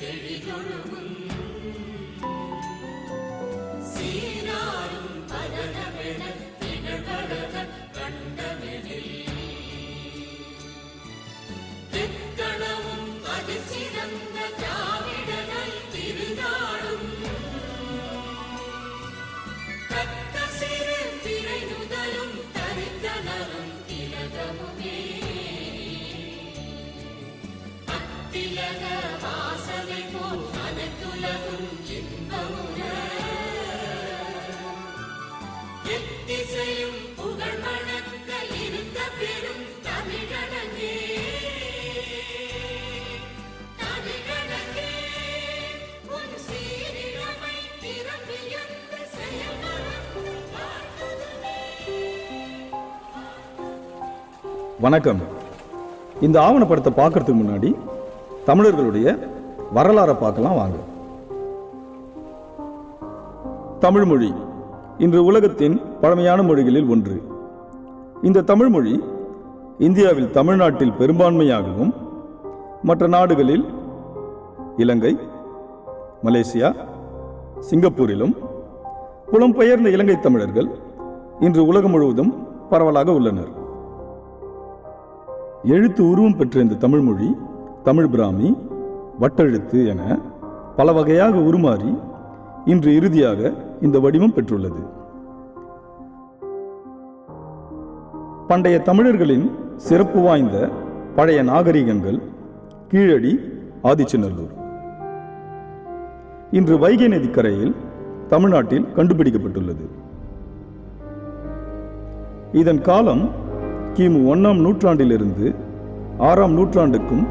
seni durumun வணக்கம். இந்த ஆவணப்படத்தை பார்க்கறதுக்கு முன்னாடி தமிழர்களுடைய வரலாறை பார்க்கலாம் வாங்க. தமிழ் மொழி இன்று உலகத்தின் பழமையான மொழிகளில் ஒன்று. இந்த தமிழ் மொழி இந்தியாவில் தமிழ்நாட்டில் பெரும்பான்மையாகவும் மற்ற நாடுகளில் இலங்கை மலேசியா சிங்கப்பூரிலும் புலம்பெயர்ந்த இலங்கை தமிழர்கள் இன்று உலகம் முழுவதும் பரவலாக உள்ளனர். எழுத்து உருவம் பெற்ற இந்த தமிழ்மொழி தமிழ் பிராமி வட்டெழுத்து என பல வகையாக உருமாறி இன்று இறுதியாக இந்த வடிவம் பெற்றுள்ளது. பண்டைய தமிழர்களின் சிறப்பு வாய்ந்த பழைய நாகரிகங்கள் கீழடி ஆதிச்சநல்லூர். இன்று வைகை நதிக்கரையில் தமிழ்நாட்டில் கண்டுபிடிக்கப்பட்டுள்ளது. இதன் காலம் கிமு ஒன்றாம் நூற்றாண்டிலிருந்து ஆறாம் நூற்றாண்டுக்கும்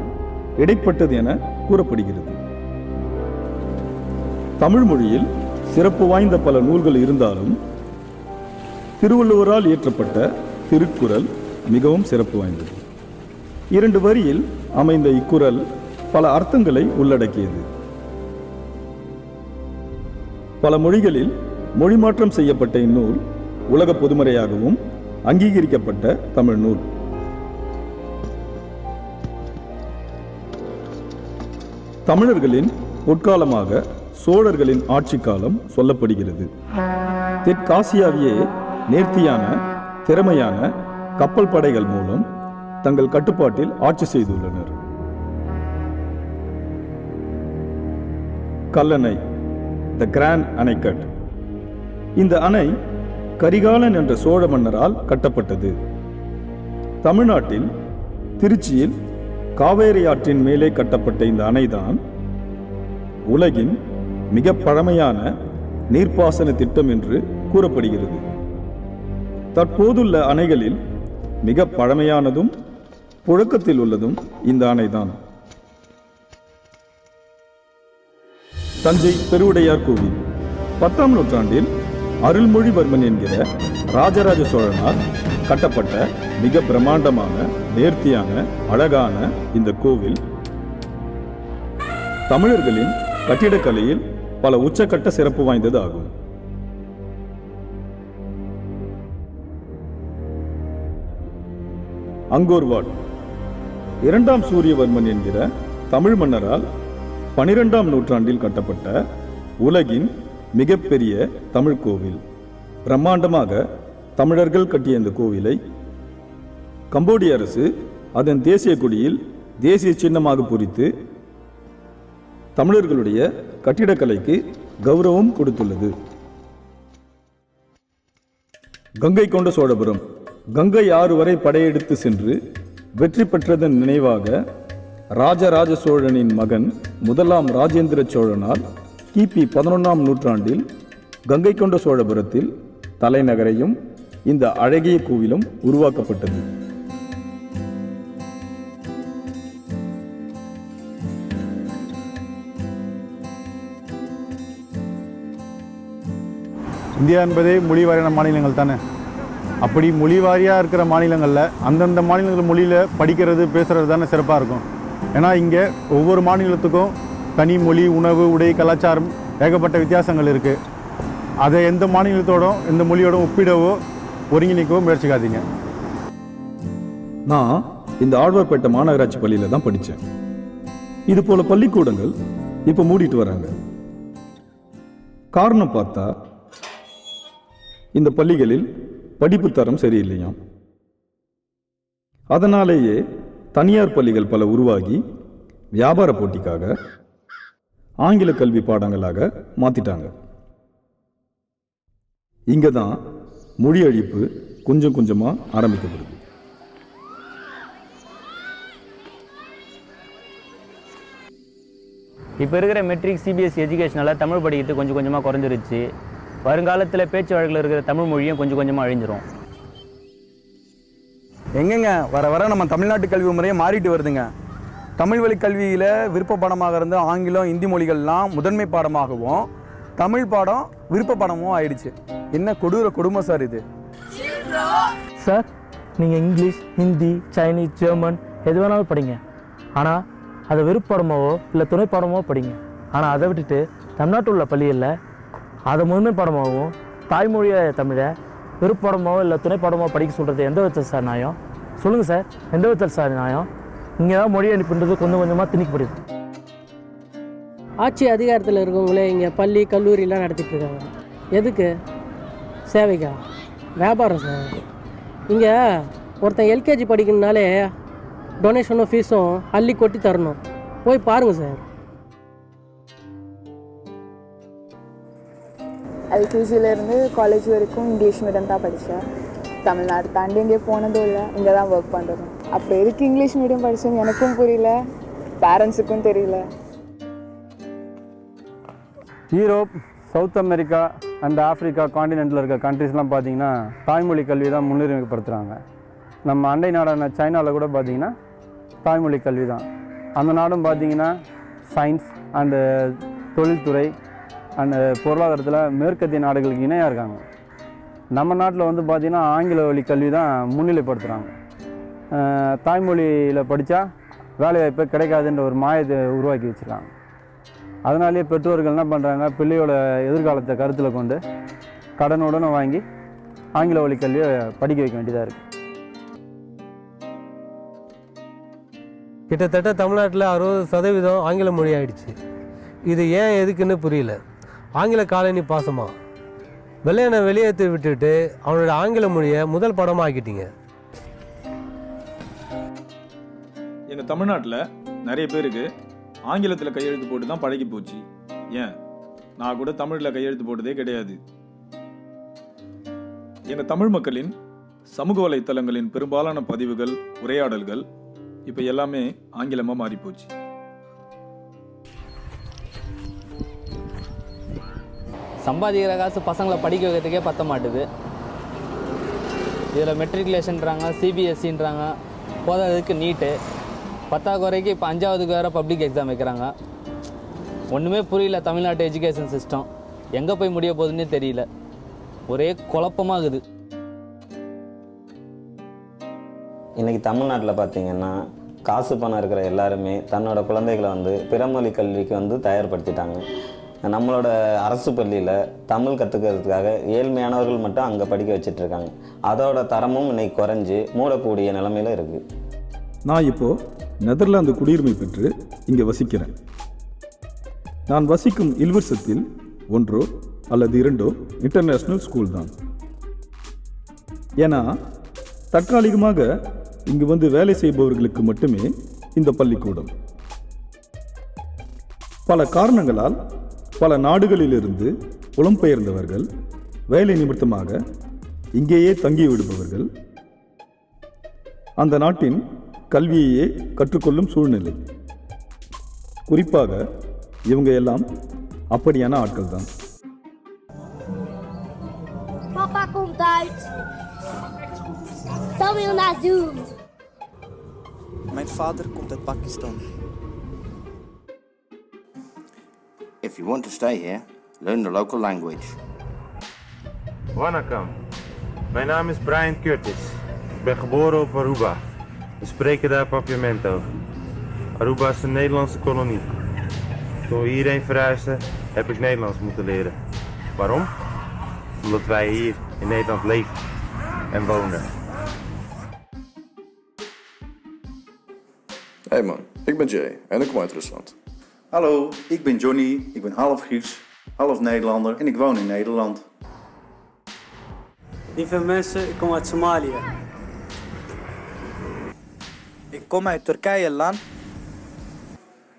இடைப்பட்டது என கூறப்படுகிறது. தமிழ் மொழியில் சிறப்பு வாய்ந்த பல நூல்கள் இருந்தாலும் திருவள்ளுவரால் இயற்றப்பட்ட திருக்குறள் மிகவும் சிறப்பு வாய்ந்தது. இரண்டு வரியில் அமைந்த இக்குறள் பல அர்த்தங்களை உள்ளடக்கியது. பல மொழிகளில் மொழிமாற்றம் செய்யப்பட்ட இந்நூல் உலக பொதுமறையாகவும் அங்கீகரிக்கப்பட்ட தமிழ் நூல். தமிழர்களின் பொற்காலமாக சோழர்களின் ஆட்சி காலம் சொல்லப்படுகிறது. தெற்காசியாவியே நேர்த்தியான திறமையான கப்பல் படைகள் மூலம் தங்கள் கட்டுப்பாட்டில் ஆட்சி செய்துள்ளனர். கல்லணை த கிராண்ட் அணைக்கட் இந்த அணை கரிகாலன் என்ற சோழ மன்னரால் கட்டப்பட்டது. தமிழ்நாட்டில் திருச்சியில் காவேரி ஆற்றின் மேலே கட்டப்பட்ட இந்த அணைதான் உலகின் மிக பழமையான நீர்ப்பாசன திட்டம் என்று கூறப்படுகிறது. தற்போதுள்ள அணைகளில் மிக பழமையானதும் புழக்கத்தில் உள்ளதும் இந்த அணைதான். தஞ்சை பெருவுடையார் கோவில் பத்தாம் நூற்றாண்டில் அருள்மொழிவர்மன் என்கிற ராஜராஜ சோழனால் கட்டப்பட்ட மிக பிரம்மாண்டமான நேர்த்தியான அழகான இந்த கோவில். தமிழர்களின் கட்டிடக்கலையில் பல உச்சக்கட்ட சிறப்பு வாய்ந்தது ஆகும். அங்கோர்வாட். இரண்டாம் சூரியவர்மன் என்கிற தமிழ் மன்னரால் பனிரெண்டாம் நூற்றாண்டில் கட்டப்பட்ட உலகின் மிகப்பெரிய தமிழ் கோவில். பிரம்மாண்டமாக தமிழர்கள் கட்டிய இந்த கோவிலை கம்போடிய அரசு அதன் தேசிய கொடியில் தேசிய சின்னமாக பொறித்து தமிழர்களுடைய கட்டிடக்கலைக்கு கௌரவம் கொடுத்துள்ளது. கங்கை கொண்ட சோழபுரம் கங்கை ஆறு வரை படையெடுத்து சென்று வெற்றி பெற்றதன் நினைவாக ராஜராஜ சோழனின் மகன் முதலாம் ராஜேந்திர சோழனால் கிபி பதினொன்றாம் நூற்றாண்டில் கங்கை கொண்ட சோழபுரத்தில் தலைநகரையும் இந்த அழகிய கோவிலும் உருவாக்கப்பட்டது. இந்தியா என்பதே மொழி வாரியான மாநிலங்கள் தானே? அப்படி மொழி வாரியாக இருக்கிற மாநிலங்களில் அந்தந்த மாநிலங்கள் மொழியில் படிக்கிறது பேசுகிறது தானே சிறப்பாக இருக்கும். ஏன்னா இங்கே ஒவ்வொரு மாநிலத்துக்கும் தனி மொழி உணவு உடை கலாச்சாரம் ஏகப்பட்ட வித்தியாசங்கள் இருக்குது அதை எந்த மாநிலத்தோடும் எந்த மொழியோடும் ஒப்பிடவோ ஒருங்கிணைக்கவோ முயற்சிக்காதீங்க. நான் இந்த ஆழ்வார்பேட்டை மாநகராட்சி பள்ளியில் தான் படித்தேன் இது போல பள்ளிக்கூடங்கள் இப்போ மூடிட்டு வராங்க. காரணம் பார்த்தா இந்த பள்ளிகளில் படிப்பு தரம் சரியில்லையாம் அதனாலேயே தனியார் பள்ளிகள் பல உருவாகி வியாபார போட்டிக்காக ஆங்கில கல்வி பாடங்களாக மாத்திட்டாங்க. இங்க தான் மொழி அழிப்பு கொஞ்சம் கொஞ்சமா ஆரம்பிக்கப்படுது. இப்போ இருக்கிற மெட்ரிக் சிபிஎஸ்சி எஜுகேஷனால் தமிழ் படிக்கிறது கொஞ்சம் கொஞ்சமாக குறைஞ்சிருச்சு. வருங்காலத்தில் பேச்சு வழக்கில் இருக்கிற தமிழ் மொழியும் கொஞ்சம் கொஞ்சமாக அழிஞ்சிரும். எங்கெங்க? வர வர நம்ம தமிழ்நாட்டு கல்வி முறையே மாறிட்டு வருதுங்க. தமிழ் வழி கல்வியில் விருப்ப பாடமாக இருந்த ஆங்கிலம் இந்தி மொழிகள்லாம் முதன்மை பாடமாகவும் தமிழ் பாடம் விருப்ப பாடமும் ஆயிடுச்சு. என்ன கொடூர கொடுமை சார் இது? சார் நீங்கள் இங்கிலீஷ் ஹிந்தி சைனீஸ் ஜெர்மன் எது வேணாலும் படிங்க. ஆனால் அதை விருப்படமாவோ இல்லை துணை பாடமோ படிங்க. ஆனால் அதை விட்டுட்டு தமிழ்நாட்டில் உள்ள பள்ளிகளில் அதை முதன்மை பாடமாகவும் தாய்மொழியை தமிழை விருப்படமாவோ இல்லை துணை பாடமோ படிக்க சொல்கிறது எந்த விதத்தில் சார் நியாயம்? சொல்லுங்கள் சார் எந்த விதத்தில் சார் நியாயம்? இங்கே தான் மொழி அனுப்பின்றது கொஞ்சம் கொஞ்சமாக திணிக்கப்படுது. ஆட்சி அதிகாரத்தில் இருக்கவங்களே இங்கே பள்ளி கல்லூரிலாம் நடத்திட்டு இருக்காங்க. எதுக்கு? சேவைக்கா? வியாபாரம் சார். இங்கே ஒருத்தன் எல்கேஜி படிக்கணுனாலே டொனேஷனும் ஃபீஸும் அள்ளி கொட்டி தரணும். போய் பாருங்கள் சார். எல்கேஜிலேருந்து காலேஜ் வரைக்கும் இங்கிலீஷ் மீடியம் தான் படித்தேன் தமிழ்நாடு தாண்டி எங்கேயும் போனதும் இல்லை. இங்கே தான் ஒர்க் பண்ணுறதும் அப்போ எதுக்கு இங்கிலீஷ் மீடியம் படித்தேன்னு எனக்கும் புரியல பேரண்ட்ஸுக்கும் தெரியல. Europe South America and Africa காண்டினென்ட்டில் இருக்க கண்ட்ரிஸ்லாம் பார்த்தீங்கன்னா தாய்மொழி கல்வி தான் முன்னுரிமைப்படுத்துகிறாங்க நம்ம அண்டை நாடான சைனாவில் கூட பார்த்தீங்கன்னா தாய்மொழி கல்வி தான் அந்த நாடும் பார்த்தீங்கன்னா சயின்ஸ் அண்டு தொழில்துறை அண்டு பொருளாதாரத்தில் மேற்கத்திய நாடுகளுக்கு இணையாக இருக்காங்க. நம்ம நாட்டில் வந்து பார்த்திங்கன்னா ஆங்கில வழி கல்வி தான் முன்னிலைப்படுத்துகிறாங்க தாய்மொழியில் படித்தா வேலைவாய்ப்பு கிடைக்காதுன்ற ஒரு மாயத்தை உருவாக்கி வச்சுருக்காங்க. அதனாலேயே பெற்றோர்கள் என்ன பண்ணுறாங்க பிள்ளையோட எதிர்காலத்தை கருத்தில் கொண்டு கடனுடனே வாங்கி ஆங்கில வழி கல்வியை படிக்க வைக்க வேண்டியதாக இருக்குது கிட்டத்தட்ட தமிழ்நாட்டில் அறுபது சதவீதம் ஆங்கில மொழி ஆயிடுச்சு. இது ஏன் எதுக்குன்னு புரியல. ஆங்கில காலனி பாசமாக வெள்ளையனை வெளியேற்றி விட்டுட்டு அவனோட ஆங்கில மொழியை முதல் படமாக ஆக்கிட்டீங்க தமிழ்நாட்டில் நிறைய பேருக்கு ஆங்கிலத்தில் கையெழுத்து போட்டு தான் பழகி போச்சு. ஏன்? நான் கூட தமிழில் கையெழுத்து போட்டதே கிடையாது. எங்கள் தமிழ் மக்களின் சமூக வலைத்தளங்களின் பெரும்பாலான பதிவுகள் உரையாடல்கள் இப்போ எல்லாமே ஆங்கிலமாக மாறிப்போச்சு சம்பாதிக்கிற காசு பசங்களை படிக்க வைக்கிறதுக்கே பத்த மாட்டுது. இதில் மெட்ரிகுலேஷன்றாங்க சிபிஎஸ்சின்றாங்க போதாததுக்கு நீட்டு பத்தாக்குறைக்கு இப்போ அஞ்சாவதுக்கு வேறு பப்ளிக் எக்ஸாம் வைக்கிறாங்க. ஒன்றுமே புரியல தமிழ்நாட்டு எஜுகேஷன் சிஸ்டம் எங்கே போய் முடிய போகுதுன்னே தெரியல. ஒரே குழப்பமாகுது. இன்றைக்கி தமிழ்நாட்டில் பார்த்தீங்கன்னா காசு பணம் இருக்கிற எல்லாருமே தன்னோட குழந்தைகளை வந்து பிறமொழி கல்விக்கு வந்து தயார்படுத்திட்டாங்க. நம்மளோட அரசு பள்ளியில் தமிழ் கற்றுக்கிறதுக்காக ஏழ்மையானவர்கள் மட்டும் அங்கே படிக்க வச்சிட்டு இருக்காங்க அதோட தரமும் இன்னைக்கு குறைஞ்சி மூடக்கூடிய நிலமையில இருக்குது நான் இப்போ நெதர்லாந்து குடியுரிமை பெற்று இங்கே வசிக்கிறேன். நான் வசிக்கும் இல்வர்சத்தில் ஒன்றோ அல்லது இரண்டோ இன்டர்நேஷ்னல் ஸ்கூல் தான். ஏன்னா தற்காலிகமாக இங்கு வந்து வேலை செய்பவர்களுக்கு மட்டுமே இந்த பள்ளிக்கூடம். பல காரணங்களால் பல நாடுகளிலிருந்து புலம்பெயர்ந்தவர்கள் வேலை நிமித்தமாக இங்கேயே தங்கி விடுபவர்கள் அந்த நாட்டின் கல்வியையே கற்றுக்கொள்ளும் சூழ்நிலை குறிப்பாக இவங்க எல்லாம் அப்படியான ஆட்கள் தான் Papa komt uit. Dat wil naar doen. Mijn vader komt uit Pakistan. If you want to stay here, learn the local language. Wanakam. Mijn naam is Brian Curtis. Ik ben geboren op Aruba. We spreken daar Papiamento. Aruba is een Nederlandse kolonie. Toen we hierheen verhuisden, heb ik Nederlands moeten leren. Waarom? Omdat wij hier in Nederland leven en wonen. Hey man, ik ben Jay en ik kom uit Rusland. Hallo, ik ben Johnny, ik ben half Grieks, half Nederlander en ik woon in Nederland. Lieve mensen, ik kom uit Somalië. Kom uit Turkije, land.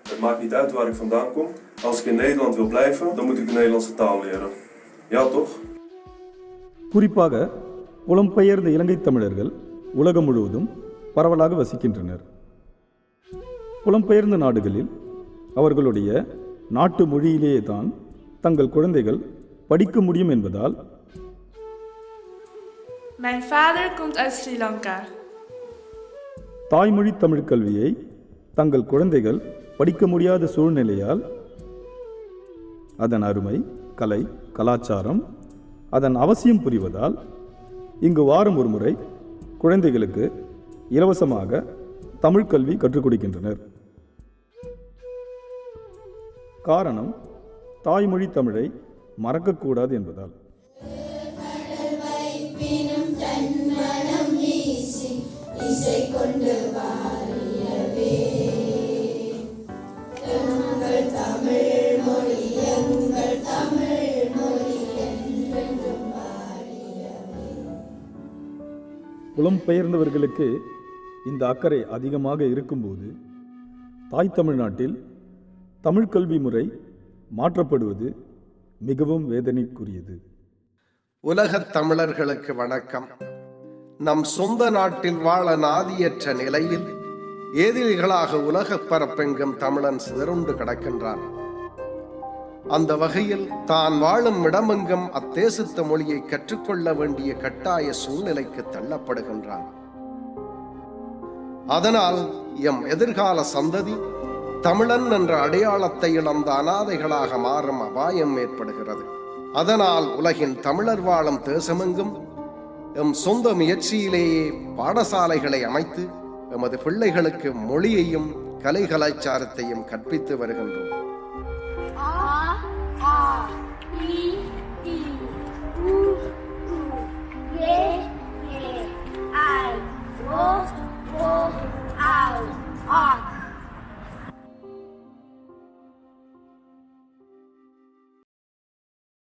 Het maakt niet uit waar ik vandaan kom. Als ik in Nederland wil blijven, dan moet ik de Nederlandse taal leren. Ja, toch? குறிப்பாக புலம்பெயர்ந்த இலங்கை தமிழர்கள் உலகம் முழுவதும் பரவலாக வசிக்கின்றனர் புலம்பெயர்ந்த நாடுகளில் அவர்களுடைய நாட்டு மொழியிலேயே தான் தங்கள் குழந்தைகள் படிக்க முடியும் என்பதால் Mijn vader komt uit Sri Lanka. தாய்மொழி தமிழ் கல்வியை தங்கள் குழந்தைகள் படிக்க முடியாத சூழ்நிலையால் அதன் அருமை கலை கலாச்சாரம் அதன் அவசியம் புரிவதால் இங்கு வாரம் ஒரு முறை குழந்தைகளுக்கு இலவசமாக தமிழ் கல்வி கற்றுக் கொடுக்கின்றனர். காரணம் தாய்மொழி தமிழை மறக்கக்கூடாது என்பதால். இசை கொண்டு வாரியவே எங்கள் தமிழ் மொழி எங்கள் தமிழ் மொழி என்றென்றும் வாரியவே புலம்பெயர்ந்தவர்களுக்கு இந்த அக்கறை அதிகமாக இருக்கும்போது தாய் தமிழ்நாட்டில் தமிழ் கல்வி முறை மாற்றப்படுவது மிகவும் வேதனைக்குரியது. உலகத் தமிழர்களுக்கு வணக்கம். நம் சொந்த நாட்டில் வாழ நாதியற்ற நிலையில் ஏதிரிகளாக உலகப் பரப்பெங்கும் தமிழன் சிதறுண்டு கிடக்கின்றான். அந்த வகையில் தான் வாழும் இடமெங்கும் அத்தேசத்த மொழியை கற்றுக்கொள்ள வேண்டிய கட்டாய சூழ்நிலைக்கு தள்ளப்படுகின்றான். அதனால் எம் எதிர்கால சந்ததி தமிழன் என்ற அடையாளத்தை இழந்த அனாதைகளாக மாறும் அபாயம் ஏற்படுகிறது. அதனால் உலகின் தமிழர் வாழும் தேசமெங்கும் எம் சொந்த முயற்சியிலேயே பாடசாலைகளை அமைத்து எமது பிள்ளைகளுக்கு மொழியையும் கலை கலாச்சாரத்தையும் கற்பித்து வருகின்றோம். A,